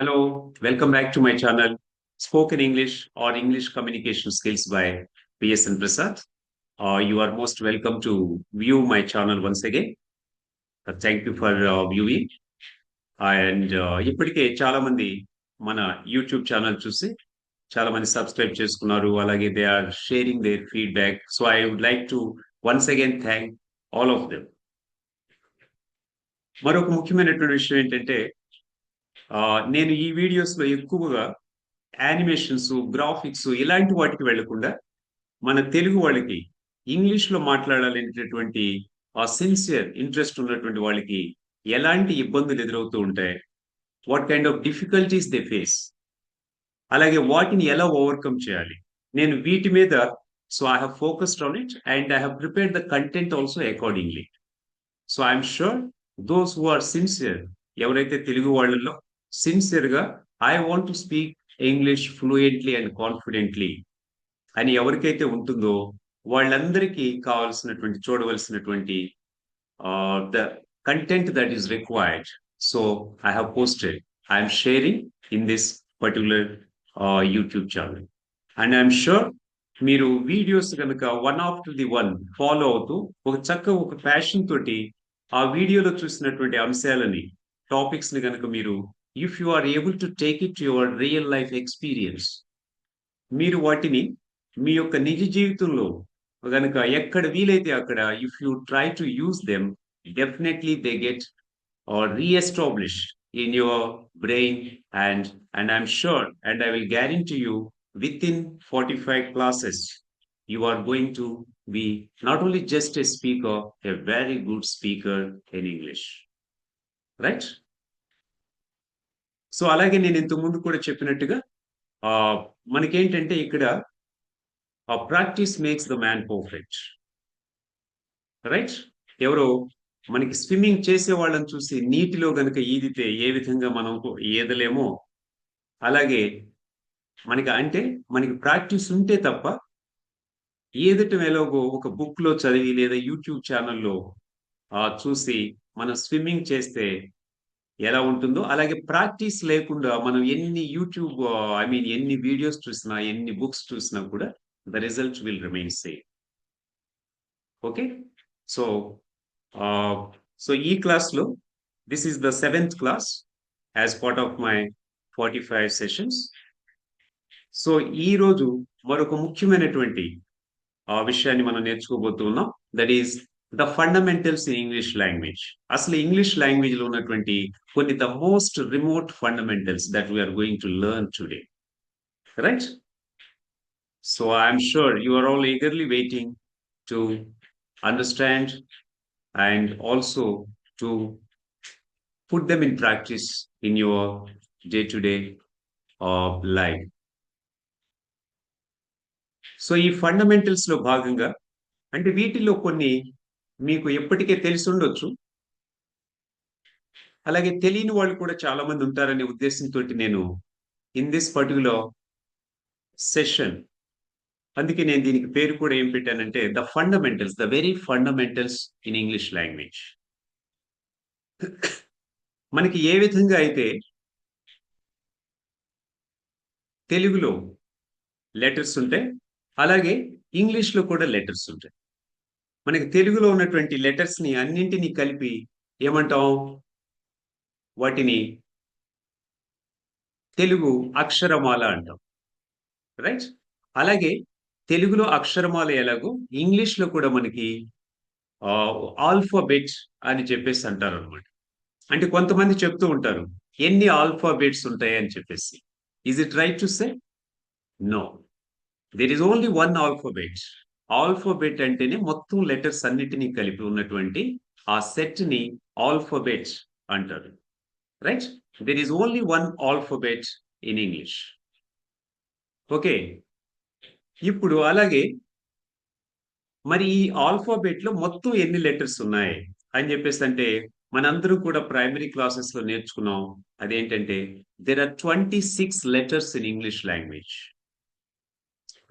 Hello, welcome back to my channel, Spoken English or English Communication Skills by PSN Prasad. Uh, you are most welcome to view my channel once again. Uh, thank you for uh, viewing. And ఇప్పటికే చాలా మంది మన YouTube channel చూసి చాలా మంది subscribe చేసుకున్నారు అలాగే they are sharing their feedback so I would like to once again thank all of them మరొక ముఖ్యమైనటువంటి విషయం ఏంటంటే నేను ఈ వీడియోస్లో ఎక్కువగా యానిమేషన్స్ గ్రాఫిక్స్ ఇలాంటి వాటికి వెళ్ళకుండా మన తెలుగు వాళ్ళకి ఇంగ్లీష్లో మాట్లాడాలనేటటువంటి ఆ సిన్సియర్ ఇంట్రెస్ట్ ఉన్నటువంటి వాళ్ళకి ఎలాంటి ఇబ్బందులు ఎదురవుతూ ఉంటాయి? What kind of difficulties they face అలాగే వాటిని ఎలా ఓవర్కమ్ చేయాలి? నేను వీటి మీద so I have focused on it and I have prepared the content also accordingly so I'm sure those who are sincere ఎవరైతే తెలుగు వాళ్ళల్లో సిన్సియర్గా I want to speak English fluently and confidently అని ఎవరికైతే ఉంటుందో వాళ్ళందరికీ కావాల్సినటువంటి చూడవలసినటువంటి the content that is required so I have posted I'm sharing in this particular YouTube channel and I'm sure మీరు videos కనుక one after the one follow అవుతూ ఒక చక్క ఒక ప్యాషన్ తోటి ఆ వీడియోలో చూసినటువంటి అంశాలని టాపిక్స్ని కనుక మీరు if you are able to take it your real life experience మీరు వాటిని మీ యొక్క నిజ జీవితంలో కనుక ఎక్కడ వీలైతే అక్కడ if you try to use them definitely they get are reestablish in your brain and and I'm sure and I will guarantee you with in forty five classes you are going to be not only just a speaker, a very good speaker in English. Right? So అలాగే నేను ఇంతకు ముందు కూడా చెప్పినట్టుగా ఆ మనకేంటంటే ఇక్కడ practice makes the man perfect right ఎవరో మనకి స్విమ్మింగ్ చేసే వాళ్ళని చూసి నీటిలో గనుక ఈదితే ఏ విధంగా మనం ఈదలేమో. అలాగే మనకి అంటే మనకి ప్రాక్టీస్ ఉంటే తప్ప ఏదటం ఎలాగో ఒక బుక్లో చదివి లేదా యూట్యూబ్ ఛానల్లో చూసి మనం స్విమ్మింగ్ చేస్తే ఎలా ఉంటుందో అలాగే ప్రాక్టీస్ లేకుండా మనం ఎన్ని యూట్యూబ్ ఐ మీన్ ఎన్ని వీడియోస్ చూసినా ఎన్ని బుక్స్ చూసినా కూడా the result will remain same. Okay? So so ఈ క్లాస్లో this is the seventh class as part of my forty five sessions. So ఈ రోజు మరొక ముఖ్యమైనటువంటి ఆ విషయాన్ని మనం నేర్చుకోబోతున్నాం. That is the fundamentals in English language అసలు ఇంగ్లీష్ లాంగ్వేజ్లో ఉన్నటువంటి కొన్ని the most remote fundamentals that we're going to learn today right so I'm sure you are all eagerly waiting to understand and also to put them in practice in your day-to-day uh, life. So ఈ ఫండమెంటల్స్లో భాగంగా అంటే వీటిలో కొన్ని మీకు ఎప్పటికే తెలిసి ఉండొచ్చు. అలాగే తెలియని వాళ్ళు కూడా చాలా మంది ఉంటారనే ఉద్దేశంతో నేను ఇన్ దిస్ పర్టికులర్ సెషన్ అందుకే నేను దీనికి పేరు కూడా ఏం పెట్టానంటే the fundamentals the very fundamentals in English language మనకి ఏ విధంగా అయితే తెలుగులో లెటర్స్ ఉంటాయి అలాగే ఇంగ్లీష్లో కూడా లెటర్స్ ఉంటాయి. మనకి తెలుగులో ఉన్నటువంటి లెటర్స్ని అన్నింటినీ కలిపి ఏమంటాం? వాటిని తెలుగు అక్షరమాల అంటాం. రైట్ అలాగే తెలుగులో అక్షరమాల ఎలాగో ఇంగ్లీష్లో కూడా మనకి ఆల్ఫాబెట్ అని చెప్పేసి అంటారు అనమాట అంటే కొంతమంది చెప్తూ ఉంటారు ఎన్ని ఆల్ఫాబెట్స్ ఉంటాయి అని చెప్పేసి. Is it right to say no there is only one alphabet alphabet అంటేనే మొత్తం లెటర్స్ అన్నిటినీ కలిపి ఉన్నటువంటి ఆ సెట్ని ఆల్ఫోబెట్ అంటారు. Right? There is only one alphabet in English okay ఇప్పుడు అలాగే మరి ఈ ఆల్ఫాబెట్లో మొత్తం ఎన్ని లెటర్స్ ఉన్నాయి? అని చెప్పేసి అంటే మనందరూ కూడా ప్రైమరీ క్లాసెస్లో నేర్చుకున్నాం. అదేంటంటే there are twenty six letters in English language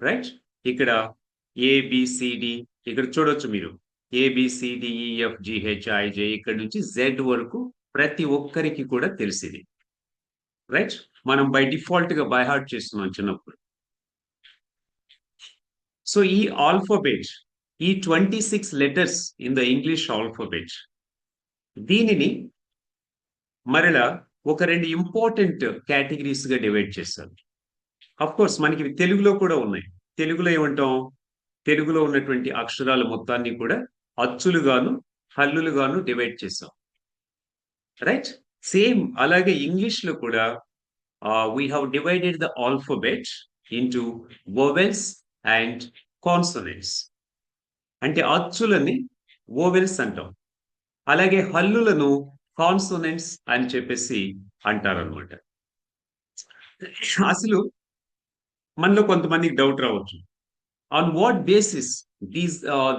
right ఇక్కడ ఏబిసిడి ఇక్కడ చూడొచ్చు మీరు. ఏబిసిడిఈఎఫ్ జిహెచ్ఐజే e, ఇక్కడ నుంచి జెడ్ వరకు ప్రతి ఒక్కరికి కూడా తెలిసింది. రైట్ మనం బై డిఫాల్ట్గా బై హార్ట్ చేస్తున్నాం చిన్నప్పుడు. సో ఈ ఆల్ఫాబెట్ ఈ twenty six letters in the English alphabet దీనిని మరలా ఒక రెండు ఇంపార్టెంట్ కేటగిరీస్గా డివైడ్ చేస్తారు అఫ్ కోర్స్ మనకి తెలుగులో కూడా ఉన్నాయి. తెలుగులో ఏమంటాం? తెలుగులో ఉన్నటువంటి అక్షరాల మొత్తాన్ని కూడా అచ్చులుగాను హల్లులుగాను డివైడ్ చేసాం రైట్ సేమ్ అలాగే ఇంగ్లీష్లో కూడా we have divided the alphabet into vowels and consonants అంటే అచ్చులని ఓవెల్స్ అంటాం. అలాగే హల్లులను కాన్సోనెంట్స్ అని చెప్పేసి అంటారనమాట అసలు మనలో కొంతమందికి డౌట్ రావచ్చు. On what basis uh,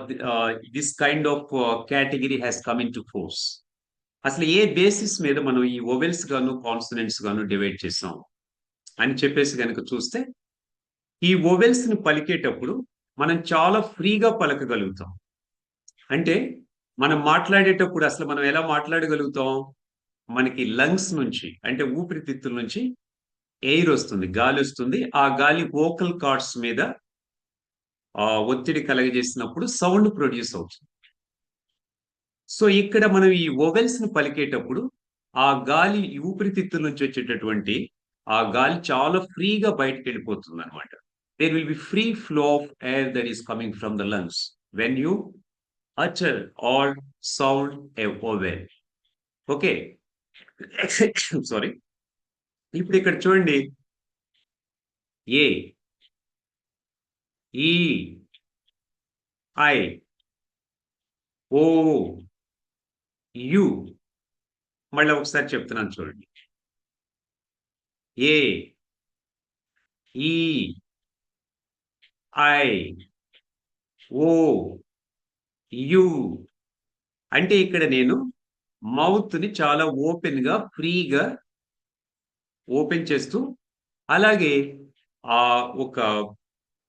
this kind of category category has come to force అసలు ఏ బేసిస్ మీద మనం ఈ ఓవెల్స్ గాను కాన్సనెంట్స్ గాను డివైడ్ చేసాం? అని చెప్పేసి కనుక చూస్తే ఈ ఓవెల్స్ని పలికేటప్పుడు మనం చాలా ఫ్రీగా పలకగలుగుతాం. అంటే మనం మాట్లాడేటప్పుడు అసలు మనం ఎలా మాట్లాడగలుగుతాం? మనకి లంగ్స్ నుంచి అంటే ఊపిరితిత్తుల నుంచి ఎయిర్ వస్తుంది గాలి వస్తుంది. ఆ గాలి వోకల్ కార్డ్స్ మీద ఒత్తిడి కలగజేసినప్పుడు సౌండ్ ప్రొడ్యూస్ అవుతుంది. సో ఇక్కడ మనం ఈ ఓవెల్స్ని పలికేటప్పుడు ఆ గాలి ఊపిరితిత్తుల నుంచి వచ్చేటటువంటి ఆ గాలి చాలా ఫ్రీగా బయటకు వెళ్ళిపోతుంది అనమాట there will be free flow of air that is coming from the lungs when you utter all sound a vowel okay sorry ఇప్పుడు ఇక్కడ చూడండి. A E I O U. మళ్ళీ ఒకసారి చెప్తున్నాను చూడండి. A E I O U. అంటే ఇక్కడ నేను మౌత్ని చాలా ఓపెన్గా ఫ్రీగా ఓపెన్ చేస్తూ అలాగే ఆ ఒక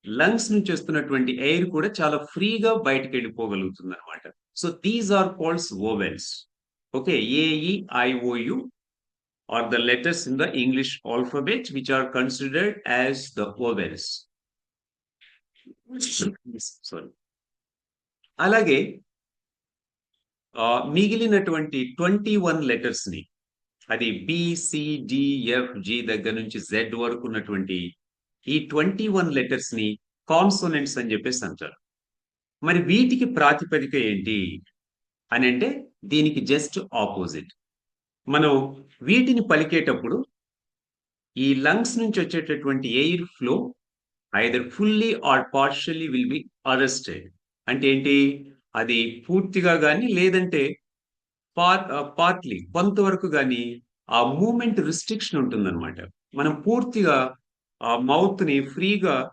లంగ్స్ నుంచి వస్తున్నటువంటి ఎయిర్ కూడా చాలా ఫ్రీగా బయటకు వెళ్ళిపోగలుగుతుంది అనమాట so these are called vowels okay A E I O U are the letters in the English alphabet which are considered as the vowels sorry అలాగే మిగిలినటువంటి ట్వంటీ వన్ లెటర్స్ని అది బిసిడిఎఫ్ జి దగ్గర నుంచి జెడ్ వరకు ఉన్నటువంటి ఈ ట్వంటీ వన్ లెటర్స్ని కాన్సోనెంట్స్ అని చెప్పేసి అంటారు. మరి వీటికి ప్రాతిపదిక ఏంటి అని అంటే దీనికి జస్ట్ ఆపోజిట్. మనం వీటిని పలికేటప్పుడు ఈ లంగ్స్ నుంచి వచ్చేటటువంటి air flow either fully or partially will be arrested. అంటే ఏంటి? అది పూర్తిగా కానీ లేదంటే పార్ట్లీ కొంతవరకు కానీ ఆ మూమెంట్ రిస్ట్రిక్షన్ ఉంటుందన్నమాట. మనం పూర్తిగా మౌత్ని ఫ్రీగా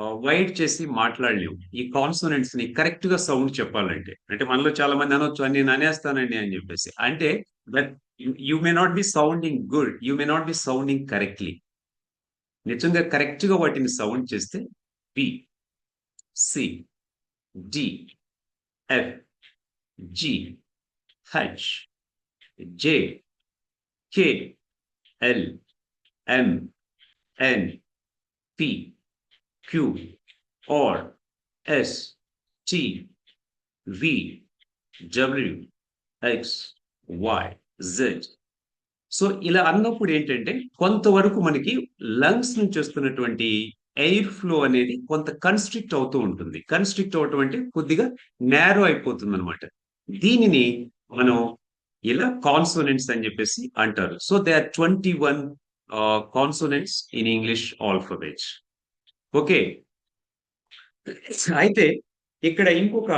వైడ్ చేసి మాట్లాడలేము ఈ కాన్సోనెంట్స్ని కరెక్ట్గా సౌండ్ చెప్పాలంటే. అంటే మనలో చాలా మంది అనొచ్చు నేను అనేస్తానండి అని చెప్పేసి. అంటే that you may not be sounding good you may not be sounding correctly. నిజంగా కరెక్ట్గా వాటిని సౌండ్ చేస్తే B C D F G H J K L M N P, Q, R S T, V W X Y Z so ఇలా అన్నప్పుడు ఏంటంటే కొంతవరకు మనకి lungs నుంచి వస్తున్నటువంటి ఎయిర్ ఫ్లో అనేది కొంత కన్స్ట్రిక్ట్ అవుతూ ఉంటుంది. కన్స్ట్రిక్ట్ అవటం అంటే కొద్దిగా నేరో అయిపోతుంది అనమాట దీనిని మనం ఇలా కాన్సోనెంట్స్ అని చెప్పేసి అంటారు. So they are twenty one consonants in English alphabet. Okay అయితే ఇక్కడ ఇంకొక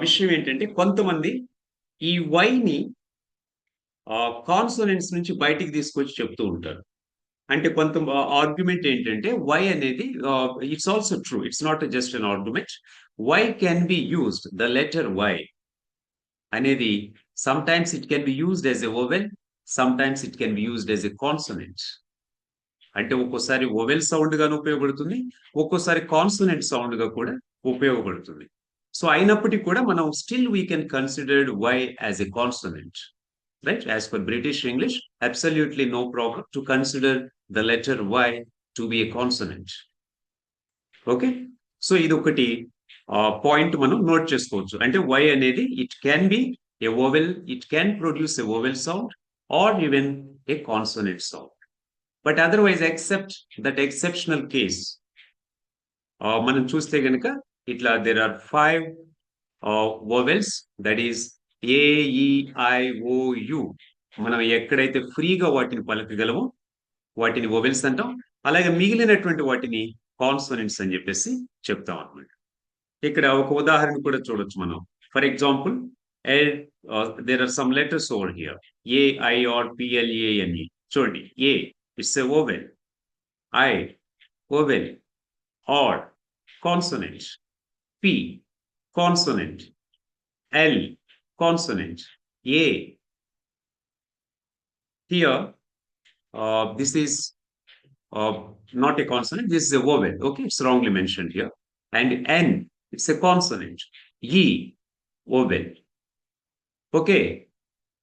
విషయం ఏంటంటే కొంతమంది ఈ వైని కాన్సోనెంట్స్ నుంచి బయటికి తీసుకొచ్చి చెప్తూ ఉంటారు అంటే కొంత ఆర్గ్యుమెంట్ ఏంటంటే వై అనేది it's also true it's not just an argument Y can be used the letter Y అనేది sometimes it can be used as a vowel sometimes it can be used as a consonant అంటే ఒక్కోసారి vowel sound గాను ఉపయోగపడుతుంది ఒక్కోసారి consonant సౌండ్గా కూడా ఉపయోగపడుతుంది. So అయినప్పటికీ కూడా మనం still we can considered Y as a consonant right as per British English absolutely no problem to consider the letter Y to be a consonant okay so ఇది ఒకటి పాయింట్ మనం నోట్ చేసుకోవచ్చు. అంటే వై అనేది it can be a vowel it can produce a vowel sound or even a consonant sound but otherwise except that exceptional case మనం చూస్తే గనక ఇట్లా there are five vowels that is A E I O U మనం ఎక్కడైతే ఫ్రీగా వాటిని పలకగలమో వాటిని vowels అంటాం. అలాగే మిగిలినటువంటి వాటిని కాన్సోనెంట్స్ అని చెప్పేసి చెప్తాం అనమాట ఇక్కడ ఒక ఉదాహరణ కూడా చూడొచ్చు మనం. For example there are some letters over here A, I, or P, L, A, N, E. So A, it's a vowel. I, vowel. Or, consonant. P, consonant. L, consonant. A. Here, uh, this is uh, not a consonant, this is a vowel. Okay, it's wrongly mentioned here. And N, it's a consonant. E, vowel. Okay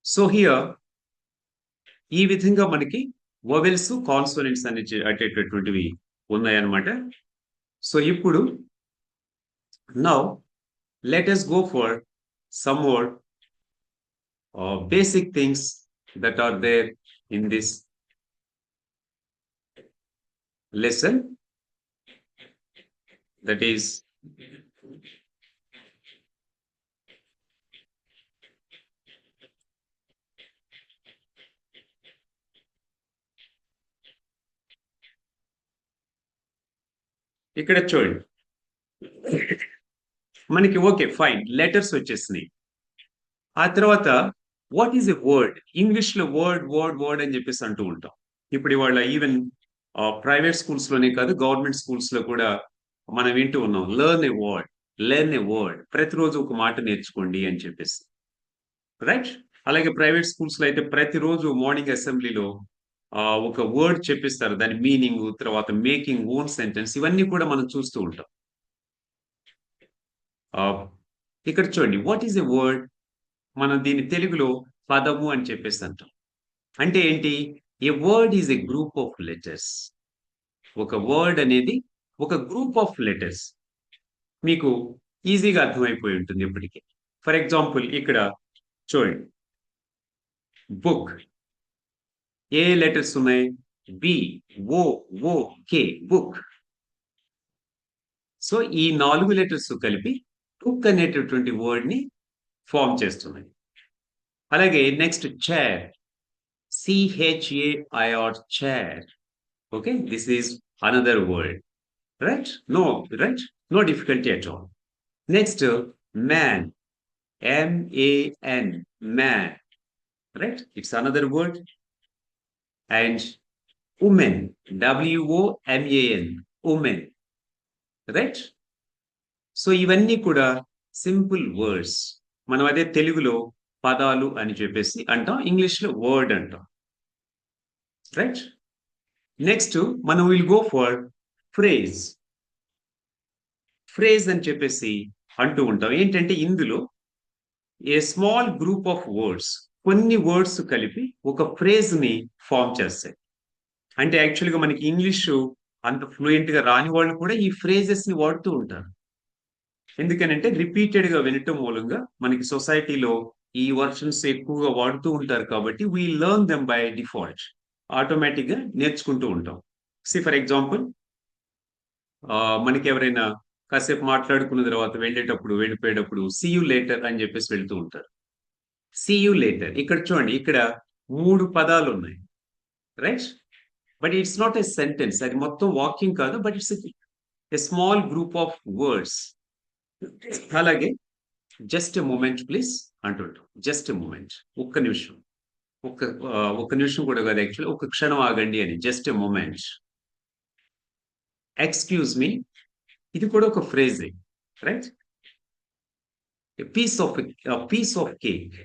so here ఈ విధంగా మనకి vowels consonants అని అటేటటువంటివి ఉన్నాయన్నమాట so ఇప్పుడు now let us go for some more uh, basic things that are there in this lesson that is ఇక్కడ చూడండి. మనకి okay fine. Letters వచ్చేసినాయి. ఆ తర్వాత వాట్ ఈస్ ఎ వర్డ్ ఇంగ్లీష్లో వర్డ్ వర్డ్ వర్డ్ అని చెప్పేసి అంటూ ఉంటాం. ఇప్పుడు ఇవాళ ఈవెన్ ప్రైవేట్ స్కూల్స్లోనే కాదు గవర్నమెంట్ స్కూల్స్లో కూడా మనం వింటూ ఉన్నాం. Learn a word learn a word ప్రతిరోజు ఒక మాట నేర్చుకోండి అని చెప్పేసి. రైట్ అలాగే ప్రైవేట్ స్కూల్స్లో అయితే ప్రతిరోజు మార్నింగ్ అసెంబ్లీలో ఒక వర్డ్ చెప్పిస్తారు. దాని మీనింగ్ తర్వాత మేకింగ్ ఓన్ సెంటెన్స్ ఇవన్నీ కూడా మనం చూస్తూ ఉంటాం. ఇక్కడ చూడండి. వాట్ ఈస్ ఎ వర్డ్ మనం దీన్ని తెలుగులో పదము అని చెప్పేసి అంటాం అంటే ఏంటి? A word is a group of letters ఒక వర్డ్ అనేది ఒక గ్రూప్ ఆఫ్ లెటర్స్ మీకు ఈజీగా అర్థమైపోయి ఉంటుంది ఇప్పటికే. ఫర్ ఎగ్జాంపుల్ ఇక్కడ చూడండి. బుక్ ఏ లెటర్స్ ఉన్నాయి? B O O K book. So ఈ నాలుగు లెటర్స్ కలిపి బుక్ అనేటటువంటి వర్డ్ని ఫామ్ చేస్తున్నాయి. అలాగే next chair. C H A I R chair. Okay this is another word. Right? No right? No difficulty at all. Next man. M A N man. Right? It's another word. And woman W O M A N woman right so ఇవన్నీ కూడా simple words మనం అదే తెలుగులో పదాలు అని చెప్పేసి అంటాం ఇంగ్లీష్లో వర్డ్ అంటాం. రైట్ నెక్స్ట్ మనం will go for phrase phrase అని చెప్పేసి అంటూ ఉంటాం. ఏంటంటే ఇందులో a small group of words కొన్ని వర్డ్స్ కలిపి ఒక ఫ్రేజ్ని ఫామ్ చేస్తాయి. అంటే యాక్చువల్గా మనకి ఇంగ్లీష్ అంత ఫ్లూయెంట్గా రాని వాళ్ళు కూడా ఈ ఫ్రేజెస్ని వాడుతూ ఉంటారు. ఎందుకనంటే రిపీటెడ్గా వినటం మూలంగా మనకి సొసైటీలో ఈ వర్షన్స్ ఎక్కువగా వాడుతూ ఉంటారు కాబట్టి we learn them by default ఆటోమేటిక్గా నేర్చుకుంటూ ఉంటాం. సి ఫర్ ఎగ్జాంపుల్ మనకి ఎవరైనా కాసేపు మాట్లాడుకున్న తర్వాత వెళ్ళేటప్పుడు వెళ్ళిపోయేటప్పుడు సియు లేటర్ అని చెప్పేసి వెళ్తూ ఉంటారు. సియు లేటర్ ఇక్కడ చూడండి ఇక్కడ మూడు పదాలు ఉన్నాయి right but it's not a sentence అది మొత్తం వాకింగ్ కాదు but it's a small group of words అలాగే జస్ట్ ఎ మూమెంట్ ప్లీజ్ అంటుంటాం. జస్ట్ ఎ మూమెంట్ ఒక్క నిమిషం. ఒక్క ఒక్క నిమిషం కూడా కాదు యాక్చువల్లీ ఒక క్షణం ఆగండి అని. Just a moment excuse me ఇది కూడా ఒక ఫ్రేజే right piece of piece of cake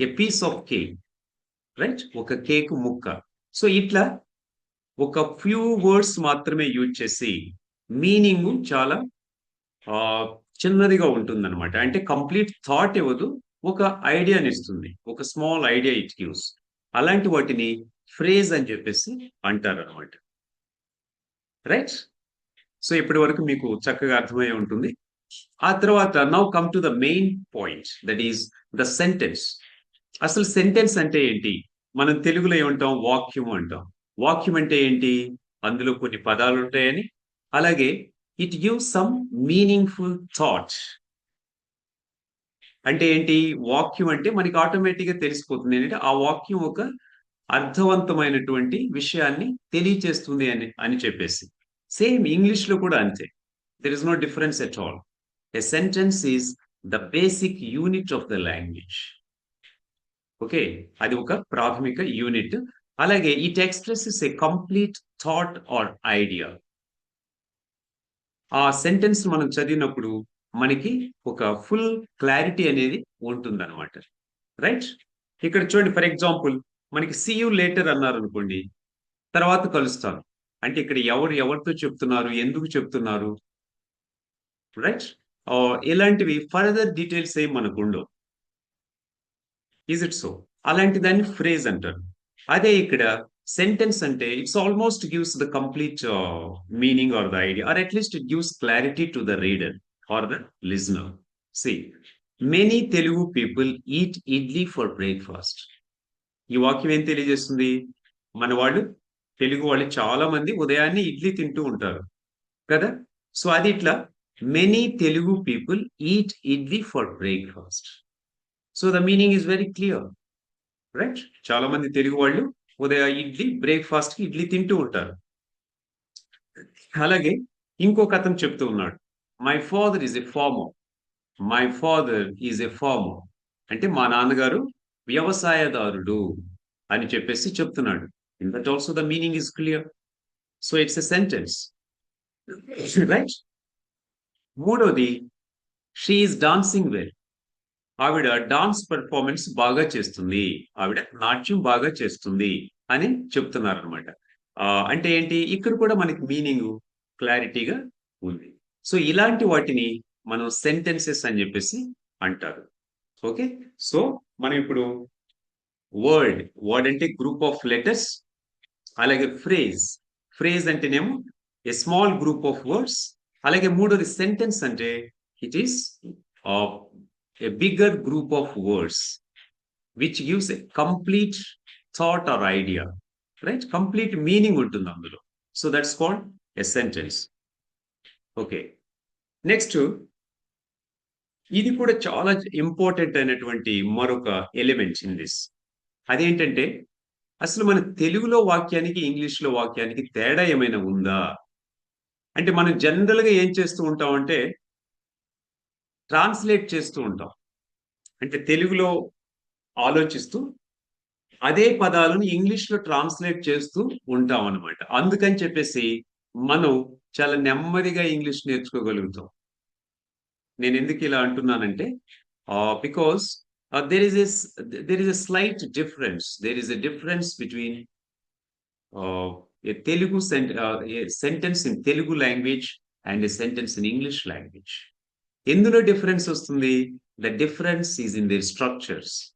a piece of cake right ఒక కేక్ ముక్క. సో ఇట్లా ఒక ఫ్యూ వర్డ్స్ మాత్రమే యూజ్ చేసి మీనింగ్ చాలా చిన్నదిగా ఉంటుందన్నమాట. అంటే కంప్లీట్ థాట్ ఇవ్వదు ఒక ఐడియాని ఇస్తుంది. ఒక స్మాల్ ఐడియా ఇట్ గివ్స్ అలాంటి వాటిని ఫ్రేజ్ అని చెప్పేసి అంటారు అనమాట రైట్ సో ఇప్పటి వరకు మీకు చక్కగా అర్థమై ఉంటుంది. ఆ తర్వాత now come to the main point that is the sentence అసలు సెంటెన్స్ అంటే ఏంటి? మనం తెలుగులో ఏమంటాం? వాక్యం అంటాం. వాక్యం అంటే ఏంటి? అందులో కొన్ని పదాలు ఉంటాయని. అలాగే it give some meaningful thought. అంటే ఏంటి? వాక్యం అంటే మనకి ఆటోమేటిక్గా తెలిసిపోతుంది. ఏంటంటే ఆ వాక్యం ఒక అర్థవంతమైనటువంటి విషయాన్ని తెలియచేస్తుంది అని అని చెప్పేసి. సేమ్ ఇంగ్లీష్లో కూడా అంతే. There is no difference at all a sentence is the basic unit of the language okay? అది ఒక ప్రాథమిక యూనిట్. అలాగే it expresses a complete thought or idea. ఆ సెంటెన్స్ మనం చదివినప్పుడు మనకి ఒక ఫుల్ క్లారిటీ అనేది ఉంటుంది అనమాట రైట్? ఇక్కడ చూడండి ఫర్ ఎగ్జాంపుల్ మనకి సీ లేటర్ అన్నారు అనుకోండి తర్వాత కలుస్తాను. అంటే ఇక్కడ ఎవరు ఎవరితో చెప్తున్నారు ఎందుకు చెప్తున్నారు? రైట్? ఇలాంటివి ఫర్దర్ డీటెయిల్స్ ఏం మనకు ఉండవు. ఈజ్ ఇట్ సో అలాంటి దాన్ని ఫ్రేజ్ అంటారు. అదే ఇక్కడ సెంటెన్స్ అంటే it's almost gives the complete meaning or the idea or at least it gives clarity to the reader or the listener see many Telugu people eat idli for breakfast ఈ వాక్యం ఏం తెలియజేస్తుంది? మన వాళ్ళు తెలుగు వాళ్ళు చాలా మంది ఉదయాన్నే ఇడ్లీ తింటూ ఉంటారు కదా? సో అది ఇట్లా many Telugu people eat idli for breakfast so the meaning is very clear right చాలా మంది తెలుగు వాళ్ళు ఉదయం ఇడ్లీ బ్రేక్ఫాస్ట్కి ఇడ్లీ తింటూ ఉంటారు. అలాగే ఇంకో కథను చెప్తూ ఉన్నాడు my father is a farmer my father is a farmer అంటే మా నాన్నగారు వ్యవసాయదారుడు అని చెప్పేసి చెప్తున్నాడు. In that also the meaning is clear so it's a sentence right మూడోది షీఈస్ డాన్సింగ్ వెల్ ఆవిడ డాన్స్ పెర్ఫార్మెన్స్ బాగా చేస్తుంది. ఆవిడ నాట్యం బాగా చేస్తుంది అని చెప్తున్నారు అనమాట అంటే ఏంటి? ఇక్కడ కూడా మనకి మీనింగ్ క్లారిటీగా ఉంది. సో ఇలాంటి వాటిని మనం సెంటెన్సెస్ అని చెప్పేసి అంటారు. ఓకే? సో మనం ఇప్పుడు వర్డ్ వర్డ్ అంటే గ్రూప్ ఆఫ్ లెటర్స్ అలాగే ఫ్రేజ్ ఫ్రేజ్ అంటేనేమో a small group of words అలాగే మూడోది సెంటెన్స్ అంటే it is a bigger group of words which gives a complete thought or idea right? Complete meaning ఉంటుంది అందులో. So that's called a sentence okay next ఇది కూడా చాలా important అయినటువంటి మరొక ఎలిమెంట్ ఇన్ దిస్ అదేంటంటే అసలు మన తెలుగులో వాక్యానికి ఇంగ్లీష్లో వాక్యానికి తేడా ఏమైనా ఉందా? అంటే మనం జనరల్గా ఏం చేస్తూ ఉంటామంటే ట్రాన్స్లేట్ చేస్తూ ఉంటాం. అంటే తెలుగులో ఆలోచిస్తూ అదే పదాలను ఇంగ్లీష్లో ట్రాన్స్లేట్ చేస్తూ ఉంటాం అనమాట అందుకని చెప్పేసి మనం చాలా నెమ్మదిగా ఇంగ్లీష్ నేర్చుకోగలుగుతాం. నేను ఎందుకు ఇలా అంటున్నానంటే because there is yes there is a slight difference there is a difference between Telugu sentence in Telugu language and a sentence in English language ఎందులో డిఫరెన్స్ వస్తుంది? The difference is in their structures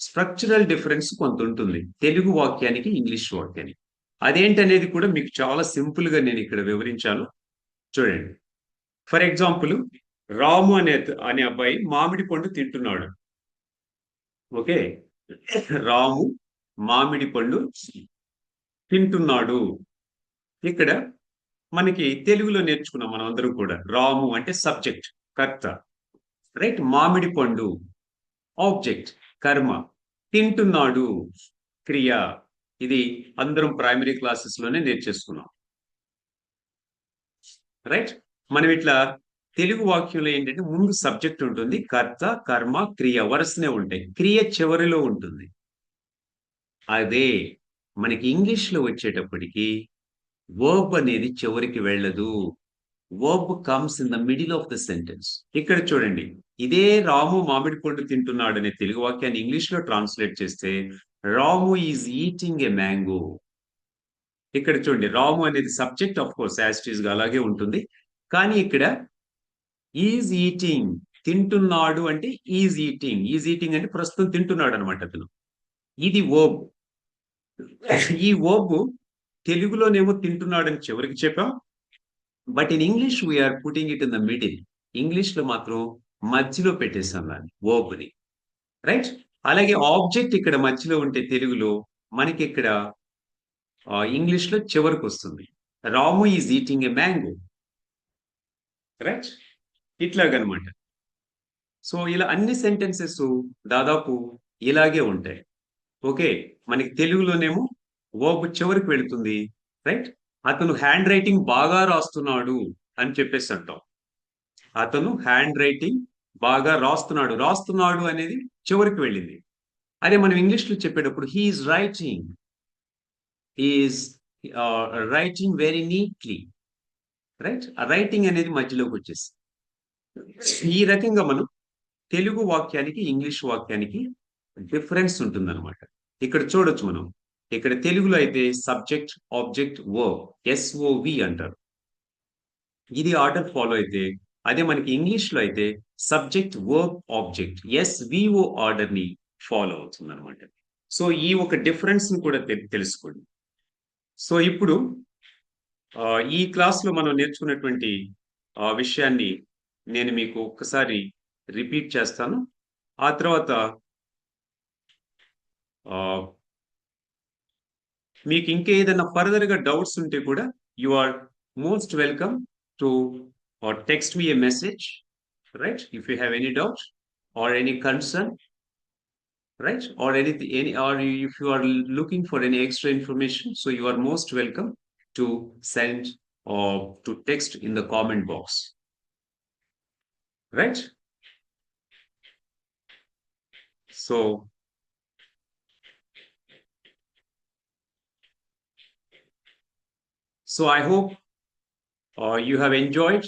structural difference కొంత ఉంటుంది. తెలుగు వాక్యానికి English వాక్యానికి. అదేంటనేది కూడా మీకు చాలా సింపుల్గా నేను ఇక్కడ వివరించాను. చూడండి. ఫర్ ఎగ్జాంపుల్ రాము అనే అనే అబ్బాయి మామిడి పండు తింటున్నాడు. ఓకే? రాము మామిడి పండు తింటున్నాడు. ఇక్కడ మనకి తెలుగులో నేర్చుకున్నాం మనం అందరం కూడా. రాము అంటే సబ్జెక్ట్ కర్త. రైట్ మామిడి పండు. ఆబ్జెక్ట్ కర్మ. తింటున్నాడు. క్రియ. ఇది అందరం ప్రైమరీ క్లాసెస్లోనే నేర్చేసుకున్నాం. రైట్ మనం ఇట్లా తెలుగు వాక్యంలో ఏంటంటే ముందు సబ్జెక్ట్ ఉంటుంది. కర్త కర్మ క్రియ వరుసనే ఉంటాయి. క్రియ చివరిలో ఉంటుంది. అదే మనకి ఇంగ్లీష్లో వచ్చేటప్పటికీ వచ్చేటప్పటికి వర్బ్ అనేది చివరికి వెళ్ళదు. Verb comes in the middle of the sentence ఇక్కడ చూడండి ఇదే రాము మామిడి పండు తింటున్నాడు అనే తెలుగు వాక్యాన్ని ఇంగ్లీష్లో ట్రాన్స్లేట్ చేస్తే Ramu is eating a mango ఇక్కడ చూడండి రాము అనేది సబ్జెక్ట్ ఆఫ్ కోర్స్ యాస్టీస్గా అలాగే ఉంటుంది. కానీ ఇక్కడ ఈజ్ ఈటింగ్ తింటున్నాడు అంటే ఈజ్ ఈటింగ్ ఈజ్ ఈటింగ్ అంటే ప్రస్తుతం తింటున్నాడు అనమాట అతను. ఇది ఓబ్ ఈ ఓబ్ తెలుగులోనేమో తింటున్నాడని చివరికి చెప్పాం. But in English we're putting it in the middle ఇంగ్లీష్లో మాత్రం మధ్యలో పెట్టేసాం దాన్ని ఓబ్ని రైట్ అలాగే ఆబ్జెక్ట్ ఇక్కడ మధ్యలో ఉంటే తెలుగులో మనకి ఇక్కడ ఇంగ్లీష్లో చివరికి వస్తుంది. Ramu is eating a mango right ఇట్లాగనమాట. So ఇలా అన్ని సెంటెన్సెస్ దాదాపు ఇలాగే ఉంటాయి. ఓకే మనకి తెలుగులోనేమో ఓబు చివరికి వెళుతుంది. రైట్ అతను హ్యాండ్ రైటింగ్ బాగా రాస్తున్నాడు అని చెప్పేసి అంటాం. అతను హ్యాండ్ రైటింగ్ బాగా రాస్తున్నాడు. రాస్తున్నాడు అనేది చివరికి వెళ్ళింది. అదే మనం ఇంగ్లీష్లో చెప్పేటప్పుడు he is writing is writing very neatly right writing అనేది మధ్యలోకి వచ్చేసి ఈ రకంగా మనం తెలుగు వాక్యానికి ఇంగ్లీష్ వాక్యానికి డిఫరెన్స్ ఉంటుందన్నమాట. ఇక్కడ చూడొచ్చు మనం. ఇక్కడ తెలుగులో అయితే సబ్జెక్ట్ ఆబ్జెక్ట్ వర్బ్ ఎస్ఓవి అంటారు. ఇది ఆర్డర్ ఫాలో అయితే అదే మనకి ఇంగ్లీష్లో అయితే సబ్జెక్ట్ వర్బ్ ఆబ్జెక్ట్ ఎస్విఓ ఆర్డర్ని ఫాలో అవుతుంది అనమాట సో ఈ ఒక డిఫరెన్స్ని కూడా తెలుసుకోండి. సో ఇప్పుడు ఈ క్లాస్లో మనం నేర్చుకున్నటువంటి విషయాన్ని నేను మీకు ఒక్కసారి రిపీట్ చేస్తాను. ఆ తర్వాత మీకు ఇంకేదైనా ఫర్దర్ గా డౌట్స్ ఉంటే కూడా you are most welcome to text me a message right if you have any doubt or any concern right or anything any or if you are looking for any extra information so you are most welcome to send or to text in the comment box right so so i hope uh, you have enjoyed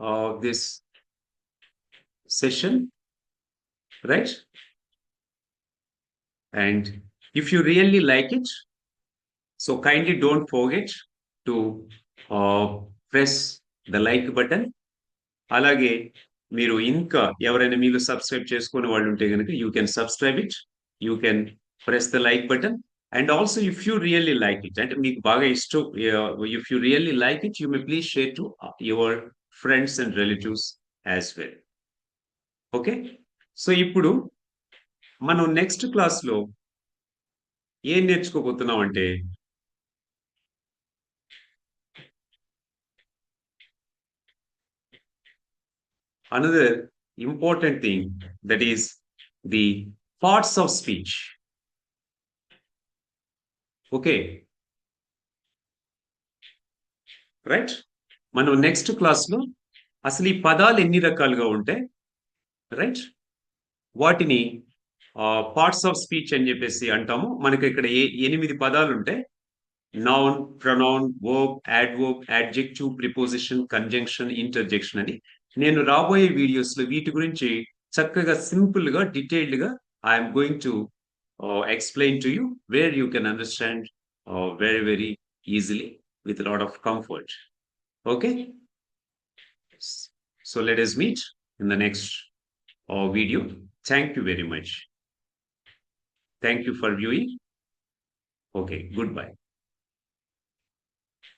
uh, this session right and if you really like it, so kindly don't forget to uh, press the like button. అలాగే మీరు ఇంకా ఎవరైనా మీరు subscribe చేసుకునే వాళ్ళు ఉంటే కనుక you can subscribe it you can press the like button and also if you really like it అంటే మీకు బాగా ఇష్టం if you really like it you may please share to your friends and relatives as well okay so ఇప్పుడు మనం next క్లాస్లో ఏం నేర్చుకోబోతున్నాం అంటే another important thing that is the parts of speech. Okay. Right? మనం నెక్స్ట్ క్లాస్లో అసలు ఈ పదాలు ఎన్ని రకాలుగా ఉంటాయి రైట్? వాటిని పార్ట్స్ ఆఫ్ స్పీచ్ అని చెప్పేసి అంటాము. మనకి ఇక్కడ ఏ ఎనిమిది పదాలు ఉంటాయి noun pronoun verb adverb adjective preposition conjunction interjection అని నేను రాబోయే వీడియోస్లో వీటి గురించి చక్కగా సింపుల్గా గా I'm going to or explain to you where you can understand uh, very, very easily with a lot of comfort. Okay? So let us meet in the next uh, video. Thank you very much. Thank you for viewing. Okay, goodbye.